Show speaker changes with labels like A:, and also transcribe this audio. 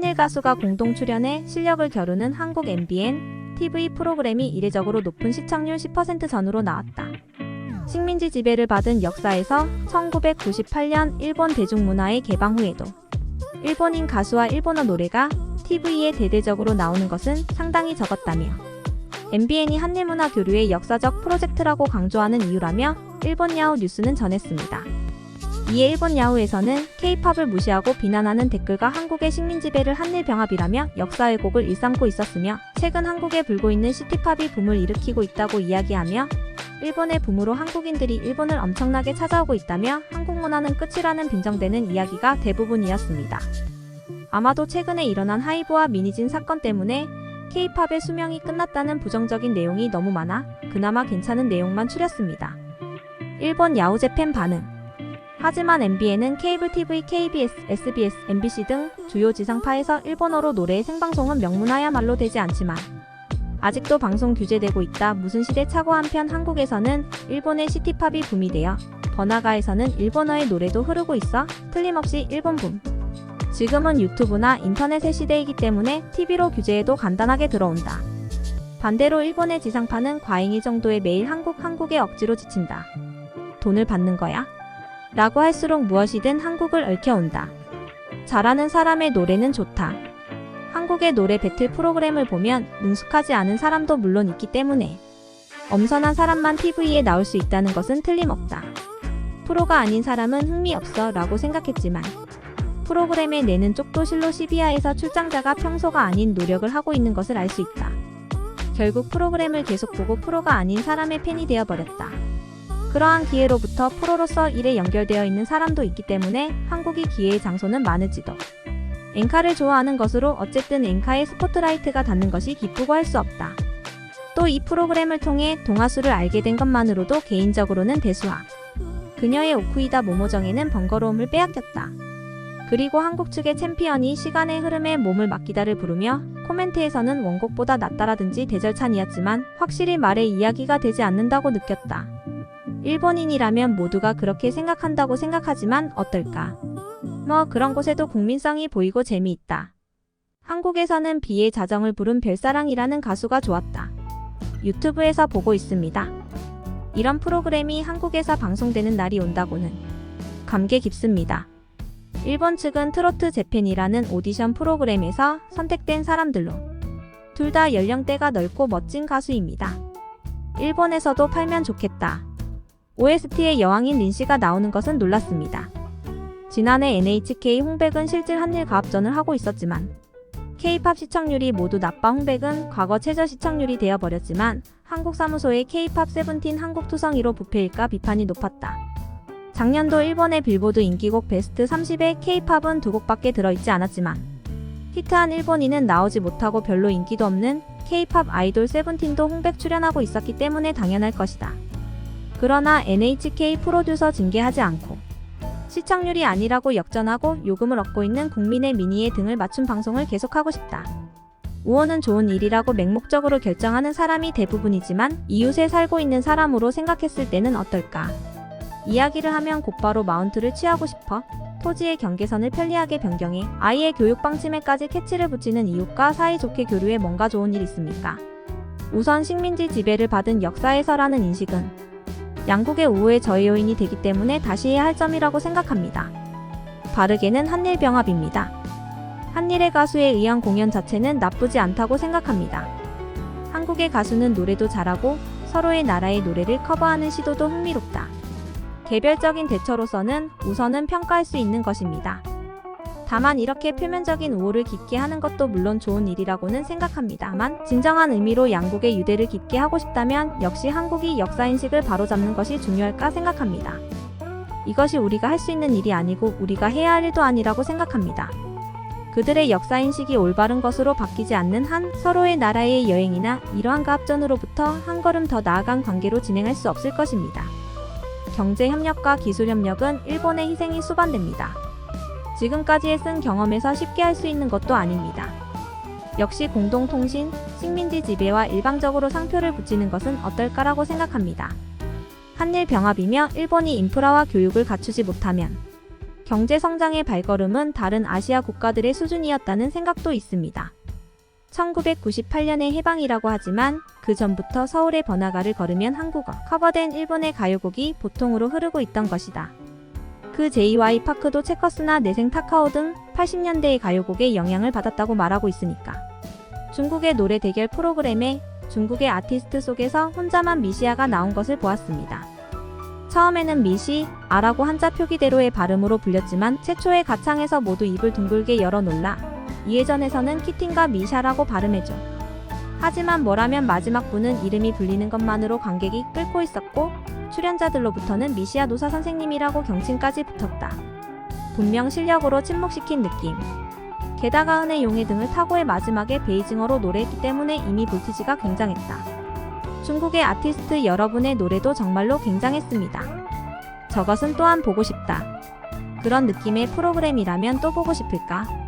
A: 한일 가수가 공동 출연해 실력을 겨루는 한국 MBN TV 프로그램이 이례적으로 높은 시청률 10% 전후로 나왔다. 식민지 지배를 받은 역사에서 1998년 일본 대중문화의 개방 후에도 일본인 가수와 일본어 노래가 TV에 대대적으로 나오는 것은 상당히 적었다며 MBN이 한일 문화 교류의 역사적 프로젝트라고 강조하는 이유라며 일본 야후 뉴스는 전했습니다. 이에 일본 야후에서는 K-팝을 무시하고 비난하는 댓글과 한국의 식민 지배를 한일 병합이라며 역사 왜곡을 일삼고 있었으며 최근 한국에 불고 있는 시티팝이 붐을 일으키고 있다고 이야기하며 일본의 붐으로 한국인들이 일본을 엄청나게 찾아오고 있다며 한국 문화는 끝이라는 빈정대는 이야기가 대부분이었습니다. 아마도 최근에 일어난 하이브와 미니진 사건 때문에 K-팝의 수명이 끝났다는 부정적인 내용이 너무 많아 그나마 괜찮은 내용만 추렸습니다. 일본 야후재팬 반응 하지만 MBN은 케이블 TV, KBS, SBS, MBC 등 주요 지상파에서 일본어로 노래의 생방송은 명문화야말로 되지 않지만 아직도 방송 규제되고 있다. 무슨 시대 차고 한편 한국에서는 일본의 시티팝이 붐이 되어 번화가에서는 일본어의 노래도 흐르고 있어 틀림없이 일본 붐. 지금은 유튜브나 인터넷의 시대이기 때문에 TV로 규제해도 간단하게 들어온다. 반대로 일본의 지상파는 과잉이 정도의 매일 한국 한국에 억지로 지친다. 돈을 받는 거야? 라고 할수록 무엇이든 한국을 얽혀온다. 잘하는 사람의 노래는 좋다. 한국의 노래 배틀 프로그램을 보면 능숙하지 않은 사람도 물론 있기 때문에 엄선한 사람만 TV에 나올 수 있다는 것은 틀림없다. 프로가 아닌 사람은 흥미없어 라고 생각했지만 프로그램에 내는 쪽도 실로 시비아에서 출장자가 평소가 아닌 노력을 하고 있는 것을 알 수 있다. 결국 프로그램을 계속 보고 프로가 아닌 사람의 팬이 되어버렸다. 그러한 기회로부터 프로로서 일에 연결되어 있는 사람도 있기 때문에 한국이 기회의 장소는 많을지도. 엔카를 좋아하는 것으로 어쨌든 엔카의 스포트라이트가 닿는 것이 기쁘고 할 수 없다. 또 이 프로그램을 통해 동아수를 알게 된 것만으로도 개인적으로는 대수하. 그녀의 오쿠이다 모모정에는 번거로움을 빼앗겼다. 그리고 한국 측의 챔피언이 시간의 흐름에 몸을 맡기다를 부르며 코멘트에서는 원곡보다 낫다라든지 대절찬이었지만 확실히 말의 이야기가 되지 않는다고 느꼈다. 일본인이라면 모두가 그렇게 생각한다고 생각하지만 어떨까? 뭐 그런 곳에도 국민성이 보이고 재미있다. 한국에서는 비의 자정을 부른 별사랑이라는 가수가 좋았다. 유튜브에서 보고 있습니다. 이런 프로그램이 한국에서 방송되는 날이 온다고는 감개 깊습니다. 일본 측은 트로트 재팬이라는 오디션 프로그램에서 선택된 사람들로 둘 다 연령대가 넓고 멋진 가수입니다. 일본에서도 팔면 좋겠다. OST의 여왕인 린씨가 나오는 것은 놀랐습니다. 지난해 NHK 홍백은 실질 한일 가합전을 하고 있었지만 K-팝 시청률이 모두 나빠 홍백은 과거 최저 시청률이 되어버렸지만 한국 사무소의 K-팝 세븐틴 한국 투성이로 부패일까 비판이 높았다. 작년도 일본의 빌보드 인기곡 베스트 30에 K-팝은 두 곡밖에 들어있지 않았지만 히트한 일본인은 나오지 못하고 별로 인기도 없는 K-팝 아이돌 세븐틴도 홍백 출연하고 있었기 때문에 당연할 것이다. 그러나 NHK 프로듀서 징계하지 않고 시청률이 아니라고 역전하고 요금을 얻고 있는 국민의 민의에 등을 맞춘 방송을 계속하고 싶다. 우호는 좋은 일이라고 맹목적으로 결정하는 사람이 대부분이지만 이웃에 살고 있는 사람으로 생각했을 때는 어떨까? 이야기를 하면 곧바로 마운트를 취하고 싶어 토지의 경계선을 편리하게 변경해 아이의 교육 방침에까지 캐치를 붙이는 이웃과 사이좋게 교류에 뭔가 좋은 일 있습니까? 우선 식민지 지배를 받은 역사에서라는 인식은 양국의 우호의 저해 요인이 되기 때문에 다시 해야 할 점이라고 생각합니다. 바르게는 한일 병합입니다. 한일의 가수에 의한 공연 자체는 나쁘지 않다고 생각합니다. 한국의 가수는 노래도 잘하고 서로의 나라의 노래를 커버하는 시도도 흥미롭다. 개별적인 대처로서는 우선은 평가할 수 있는 것입니다. 다만 이렇게 표면적인 우호를 깊게 하는 것도 물론 좋은 일이라고는 생각합니다만 진정한 의미로 양국의 유대를 깊게 하고 싶다면 역시 한국이 역사인식을 바로잡는 것이 중요할까 생각합니다. 이것이 우리가 할 수 있는 일이 아니고 우리가 해야 할 일도 아니라고 생각합니다. 그들의 역사인식이 올바른 것으로 바뀌지 않는 한 서로의 나라의 여행이나 이러한 가합전으로부터 한 걸음 더 나아간 관계로 진행할 수 없을 것입니다. 경제협력과 기술협력은 일본의 희생이 수반됩니다. 지금까지의 쓴 경험에서 쉽게 할 수 있는 것도 아닙니다. 역시 공동통신, 식민지 지배와 일방적으로 상표를 붙이는 것은 어떨까라고 생각합니다. 한일 병합이며 일본이 인프라와 교육을 갖추지 못하면 경제 성장의 발걸음은 다른 아시아 국가들의 수준이었다는 생각도 있습니다. 1998년에 해방이라고 하지만 그 전부터 서울의 번화가를 걸으면 한국어 커버된 일본의 가요곡이 보통으로 흐르고 있던 것이다. 그 JY 파크도 체커스나 내생 타카오 등 80년대의 가요곡에 영향을 받았다고 말하고 있으니까. 중국의 노래 대결 프로그램에 중국의 아티스트 속에서 혼자만 미시아가 나온 것을 보았습니다. 처음에는 미시, 아라고 한자 표기대로의 발음으로 불렸지만 최초의 가창에서 모두 입을 둥글게 열어 놀라 이해전에서는 키틴과 미샤라고 발음해줘. 하지만 뭐라면 마지막 분은 이름이 불리는 것만으로 관객이 끓고 있었고 출연자들로부터는 미시아 노사 선생님이라고 경칭까지 붙었다. 분명 실력으로 침묵시킨 느낌. 게다가 은의 용의 등을 타고의 마지막에 베이징어로 노래했기 때문에 이미 볼티지가 굉장했다. 중국의 아티스트 여러분의 노래도 정말로 굉장했습니다. 저것은 또한 보고 싶다. 그런 느낌의 프로그램이라면 또 보고 싶을까?